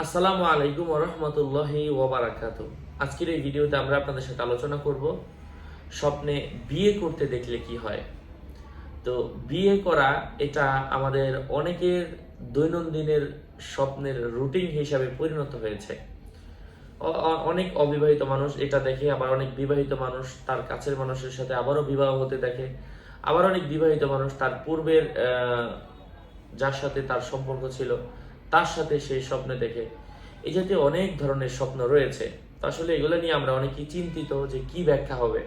আসসালামু আলাইকুম রহমতুল্লাহি ওবারাকাত আজকের এই ভিডিওতে আমরা আপনাদের সাথে আলোচনা করব স্বপ্নে বিয়ে করতে দেখলে কি হয়। তো বিয়ে করা এটা আমাদের অনেকের দৈনন্দিনের স্বপ্নের রুটিন হিসাবে পরিণত হয়েছে। অনেক অবিবাহিত মানুষ এটা দেখে, আবার অনেক বিবাহিত মানুষ তার কাছের মানুষের সাথে আবারও বিবাহ হতে দেখে। আবার অনেক বিবাহিত মানুষ তার পূর্বের যার সাথে তার সম্পর্ক ছিল তার সাথে সেই স্বপ্নে দেখে। এই জাতীয় অনেক ধরনের স্বপ্ন রয়েছে। আসলে এগুলো নিয়ে আমরা অনেকেই চিন্তিত যে কি ব্যাখ্যা হবে।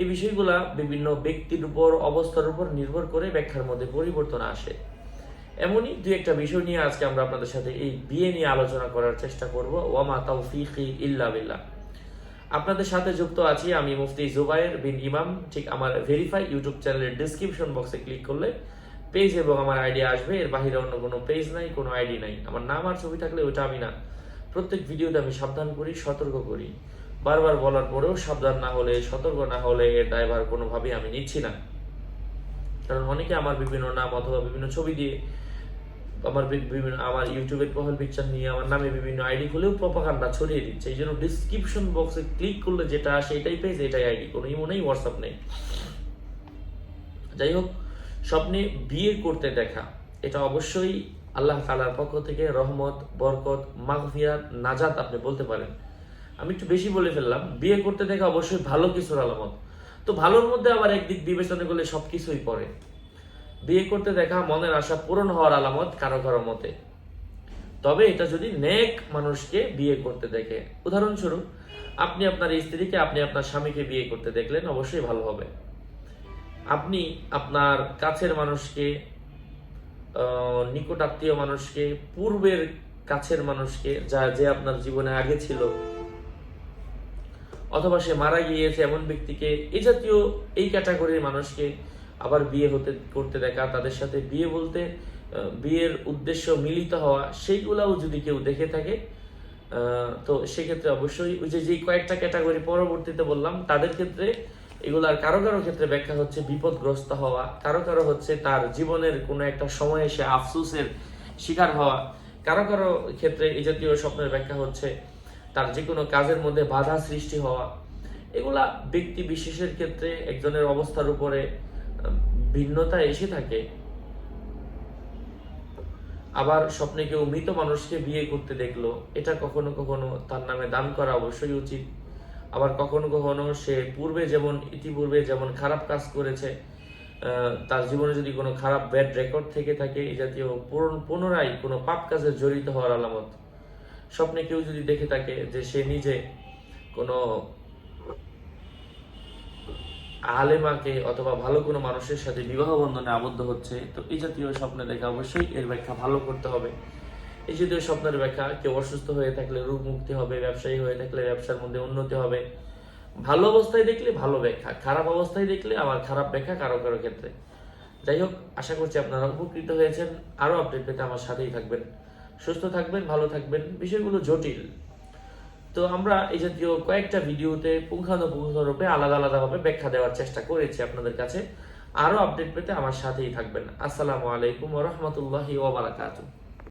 এই বিষয়গুলা বিভিন্ন ব্যক্তির উপর, অবস্থার উপর নির্ভর করে ব্যাখ্যার মধ্যে পরিবর্তন আসে। এমনই দুই একটা বিষয় নিয়ে আজকে আমরা আপনাদের সাথে এই বিয়ে নিয়ে আলোচনা করার চেষ্টা করব। ওয়ামা তাওফিকি ইল্লা বিল্লাহ। আপনাদের সাথে যুক্ত আছি আমি মুফতি জুবাইর বিন ইমাম। ঠিক আমার ভেরিফাই ইউটিউব চ্যানেলের ডিসক্রিপশন বক্সে ক্লিক করলে পেজ এবং আমার আইডি আসবে, এর বাইরে অন্য কোনো পেজ নাই, কোনো আইডি নাই। আমার নাম আর ছবি থাকলে ওটা আমি না। প্রত্যেক ভিডিওতে আমি সাবধান করি, সতর্ক করি। বারবার বলার পরেও সাবধান না হলে, সতর্ক না হলে এর দায়ভার কোনোভাবেই আমি নিচ্ছি না। কারণ অনেকে আমার বিভিন্ন নাম অথবা বিভিন্ন ছবি দিয়ে, আমার বিভিন্ন, আমার ইউটিউবের প্রোফাইল পিকচার নিয়ে, আমার নামে বিভিন্ন আইডি খুলেও প্রপাকাণ্ডা ছড়িয়ে দিচ্ছে। এই জন্য ডিসক্রিপশন বক্সে ক্লিক করলে যেটা আসে এটাই পেজ এটাই আইডি কোনো ইমো নেই হোয়াটসঅ্যাপ নেই। যাই হোক স্বপ্নে বিয়ে করতে দেখা। এটা অবশ্যই আল্লাহ তালার পক্ষ থেকে রহমত, বরকত, মাগফিরাত, নাজাত আপনি বলতে পারেন। আমি একটু বেশি বলে ফেললাম, বিয়ে করতে দেখা অবশ্যই ভালো কিছুর আলামত। তো ভালোর মধ্যে আবার একদিক বিবেচনা করলে সবকিছুই পড়ে। বিয়ে করতে দেখা মনের আশা পূরণ হওয়ার আলামত কারও কারও মতে। তবে এটা যদি নেক মানুষকে বিয়ে করতে দেখে, উদাহরণস্বরূপ, আপনি আপনার স্ত্রীকে, আপনি আপনার স্বামীকে বিয়ে করতে দেখলেন, অবশ্যই ভালো হবে। আপনি আপনার কাছের মানুষকে আহ, নিকট আত্মীয় মানুষকে পূর্বের কাছের মানুষকে যা যে আপনার জীবনে আগে ছিল অথবা সে মারা গিয়েছে এমন ব্যক্তিকে এই জাতীয় এই ক্যাটাগরির মানুষকে আবার বিয়ে হতে করতে দেখা তাদের সাথে বিয়ে বলতে বিয়ের উদ্দেশ্য মিলিত হওয়া সেইগুলাও যদি কেউ দেখে থাকে তো সেক্ষেত্রে অবশ্যই ওই যে যে কয়েকটা ক্যাটাগরি পরবর্তীতে বললাম তাদের ক্ষেত্রে এগুলার কারও কারও ক্ষেত্রে ব্যাখ্যা হচ্ছে বিপদগ্রস্ত হওয়া, কারও কারও হচ্ছে তার জীবনের কোনো একটা সময়ে সে আফসোসের শিকার হওয়া, কারও কারও ক্ষেত্রে এই জাতীয় স্বপ্নের ব্যাখ্যা হচ্ছে তার যে কোনো কাজের মধ্যে বাধা সৃষ্টি হওয়া। এগুলা ব্যক্তি বিশেষের ক্ষেত্রে একজনের অবস্থার উপরে ভিন্নতা এসে থাকে। আবার স্বপ্নে কেউ মৃত মানুষকে বিয়ে করতে দেখল, এটা কখনো কখনো তার নামে দান করা অবশ্যই উচিত। আবার কখনো কখনো সে পূর্বে যেমন, ইতিপূর্বে যেমন খারাপ কাজ করেছে তার জীবনে যদি কোনো খারাপ ব্যাড রেকর্ড থেকে থাকে, এই জাতীয় পুনরায় কোনো পাপ কাজে জড়িত হওয়ার আলামত। স্বপ্নে কেউ যদি দেখে থাকে যে সে নিজে কোনো আলেমাকে অথবা ভালো কোনো মানুষের সাথে বিবাহ বন্ধনে আবদ্ধ হচ্ছে, তো এই জাতীয় স্বপ্নে দেখা অবশ্যই এর ব্যাখ্যা ভালো করতে হবে। এই জাতীয় স্বপ্নের ব্যাখ্যা, কেউ অসুস্থ হয়ে থাকলে রোগ মুক্তি হবে, ব্যবসায়ী হয়ে থাকলে ব্যবসার মধ্যে উন্নতি হবে। ভালো অবস্থায় দেখলে ভালো ব্যাখ্যা, খারাপ অবস্থায় দেখলে আবার খারাপ ব্যাখ্যা কারও কারও ক্ষেত্রে। যাই হোক, আশা করছি আপনারা উপকৃত হয়েছেন। আরও আপডেট পেতে আমার সাথেই থাকবেন। সুস্থ থাকবেন, ভালো থাকবেন, বিষয়গুলো জটিল। তো আমরা এই জাতীয় কয়েকটা ভিডিওতে পুঙ্খানুপুঙ্খরূপে আলাদা আলাদাভাবে ব্যাখ্যা দেওয়ার চেষ্টা করেছি আপনাদের কাছে। আরও আপডেট পেতে আমার সাথেই থাকবেন। আসসালামু আলাইকুম রহমতুল্লাহি ওবারাকাতুহ